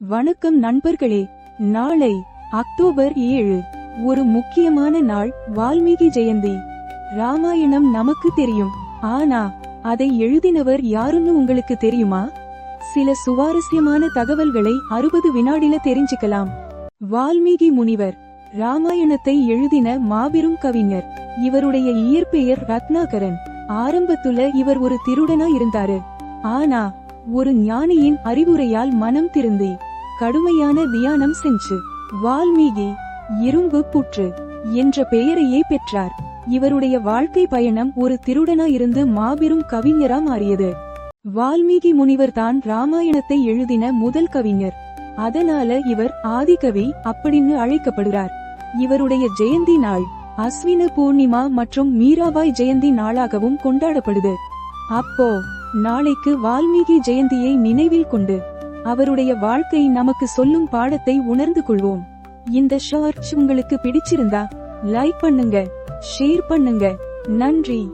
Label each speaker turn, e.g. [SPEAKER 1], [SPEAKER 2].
[SPEAKER 1] வணக்கம் நண்பர்களே நாளை அக்டோபர் ஏழு ஒரு முக்கியமான நாள் வால்மீகி ஜெயந்தி. ராமாயணம் நமக்கு தெரியும் ஆனா அதை எழுதினவர் யாருன்னு உங்களுக்கு தெரியுமா? சில சுவாரஸ்யமான தகவல்களை அறுபது வினாடில தெரிஞ்சுக்கலாம். வால்மீகி முனிவர் ராமாயணத்தை எழுதின மாபெரும் கவிஞர் இவருடைய இயற்பெயர் ரத்னாகரன். ஆரம்பத்துல இவர் ஒரு திருடனா இருந்தாரு. ஆனா ஒரு ஞானியின் அறிவுரையால் மனம் திருந்தி. கடுமையான தியானம் செஞ்சு வால்மீகி இரும்பு புற்று என்ற பெயரையே பெற்றார். இவருடைய வாழ்க்கை பயணம் ஒரு திருடனா இருந்து மாபெரும் கவிஞரா மாறியது. வால்மீகி முனிவர் தான் ராமாயணத்தை எழுதின முதல் கவிஞர். அதனால இவர் ஆதிகவி அப்படின்னு அழைக்கப்படுகிறார். இவருடைய ஜெயந்தி நாள் அஸ்வின பூர்ணிமா மற்றும் மீராபாய் ஜெயந்தி நாளாகவும் கொண்டாடப்படுது. அப்போ நாளைக்கு வால்மீகி ஜெயந்தியை நினைவில் கொண்டு அவருடைய வாழ்க்கை நமக்கு சொல்லும் பாடத்தை உணர்ந்து கொள்வோம். இந்த ஷார்ட்ஸ் உங்களுக்கு பிடிச்சிருந்தா லைக் பண்ணுங்க ஷேர் பண்ணுங்க. நன்றி.